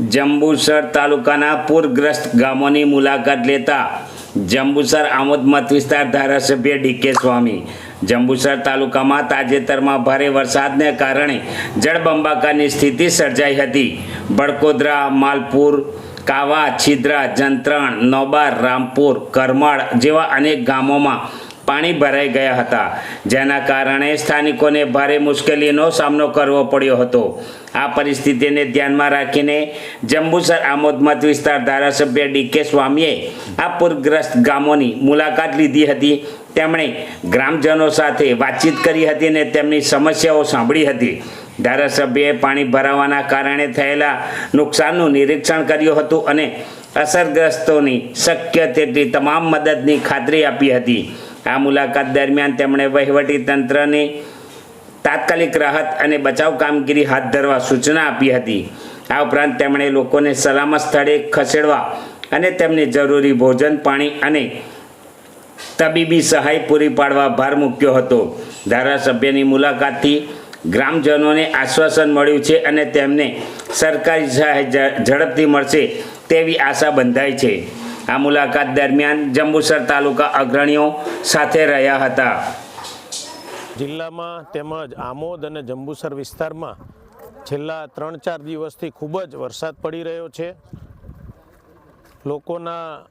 જંબુસર તાલુકાના પૂરગ્રસ્ત ગામોની મુલાકાત લેતા જંબુસર આમોદ મત વિસ્તાર ધારાસભ્ય ડીકે સ્વામી. જંબુસર તાલુકામાં તાજેતરમાં ભારે વરસાદને કારણે જળબંબાકારની સ્થિતિ સર્જાઈ હતી. બડકોદરા, માલપુર, કાવા, છિદ્રા, જંત્રણ નોબાર રામપુર, કરમાળ જેવા અનેક ગામોમાં પાણી ભરાઈ ગયા હતા. જેના કારણે સ્થાનિકોને ભારે મુશ્કેલીનો સામનો કરવો પડ્યો હતો. આ પરિસ્થિતિને ધ્યાનમાં રાખીને જંબુસર આમોદ મત વિસ્તાર ધારાસભ્ય ડીકે સ્વામીએ આ પૂરગ્રસ્ત ગામોની મુલાકાત લીધી હતી. તેમણે ગ્રામજનો સાથે વાતચીત કરી હતી અને તેમની સમસ્યાઓ સાંભળી હતી. ધારાસભ્યએ પાણી ભરાવાના કારણે થયેલા નુકસાનનું નિરીક્ષણ કર્યું હતું અને અસરગ્રસ્તોની શક્ય તેટલી તમામ મદદની ખાતરી આપી હતી. આ મુલાકાત દરમિયાન તેમણે વહીવટી તંત્રની તાત્કાલિક રાહત અને બચાવ કામગીરી હાથ ધરવા સૂચના આપી હતી. આ ઉપરાંત તેમણે લોકોને સલામત સ્થળે ખસેડવા અને તેમને જરૂરી ભોજન, પાણી અને તબીબી સહાય પૂરી પાડવા ભાર મૂક્યો હતો. ધારાસભ્યની મુલાકાતથી ગ્રામજનોને આશ્વાસન મળ્યું છે અને તેમને સરકારી સહાય ઝડપથી મળશે તેવી આશા બંધાઈ છે. આ મુલાકાત દરમિયાન જંબુસર તાલુકા અગ્રણીઓ સાથે રહ્યા હતા. જિલ્લામાં તેમજ આમોદ અને જંબુસર વિસ્તારમાં છેલ્લા ત્રણ ચાર દિવસથી ખૂબ જ વરસાદ પડી રહ્યો છે. લોકોના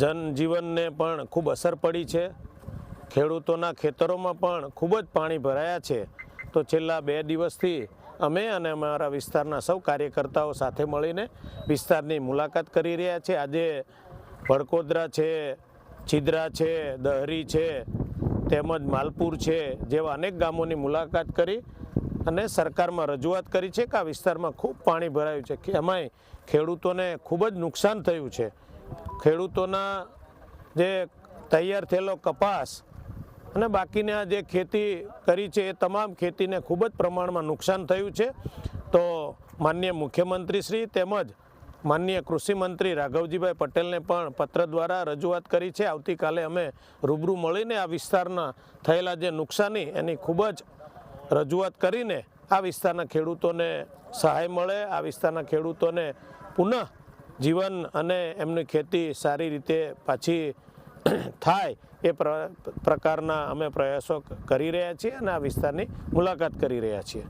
જનજીવનને પણ ખૂબ અસર પડી છે. ખેડૂતોના ખેતરોમાં પણ ખૂબ જ પાણી ભરાયા છે. તો છેલ્લા બે દિવસથી અમે અને અમારા વિસ્તારના સૌ કાર્યકર્તાઓ સાથે મળીને વિસ્તારની મુલાકાત કરી રહ્યા છે. આજે ભડકોદરા છે, છિદ્રા છે, દહરી છે, તેમજ માલપુર છે, જેવા અનેક ગામોની મુલાકાત કરી અને સરકારમાં રજૂઆત કરી છે કે આ વિસ્તારમાં ખૂબ પાણી ભરાયું છે, કે એમાંય ખેડૂતોને ખૂબ જ નુકસાન થયું છે. ખેડૂતોના જે તૈયાર થયેલો કપાસ અને બાકીના જે ખેતી કરી છે, એ તમામ ખેતીને ખૂબ જ પ્રમાણમાં નુકસાન થયું છે. તો માન્ય મુખ્યમંત્રી શ્રી તેમજ માનનીય કૃષિમંત્રી રાઘવજીભાઈ પટેલને પણ પત્ર દ્વારા રજૂઆત કરી છે. આવતીકાલે અમે રૂબરૂ મળીને આ વિસ્તારના થયેલા જે નુકસાની એની ખૂબ જ રજૂઆત કરીને આ વિસ્તારના ખેડૂતોને સહાય મળે, આ વિસ્તારના ખેડૂતોને પુનઃ જીવન અને એમની ખેતી સારી રીતે પાછી થાય એ પ્ર- પ્રકારના અમે પ્રયાસો કરી રહ્યા છીએ અને આ વિસ્તારની મુલાકાત કરી રહ્યા છીએ.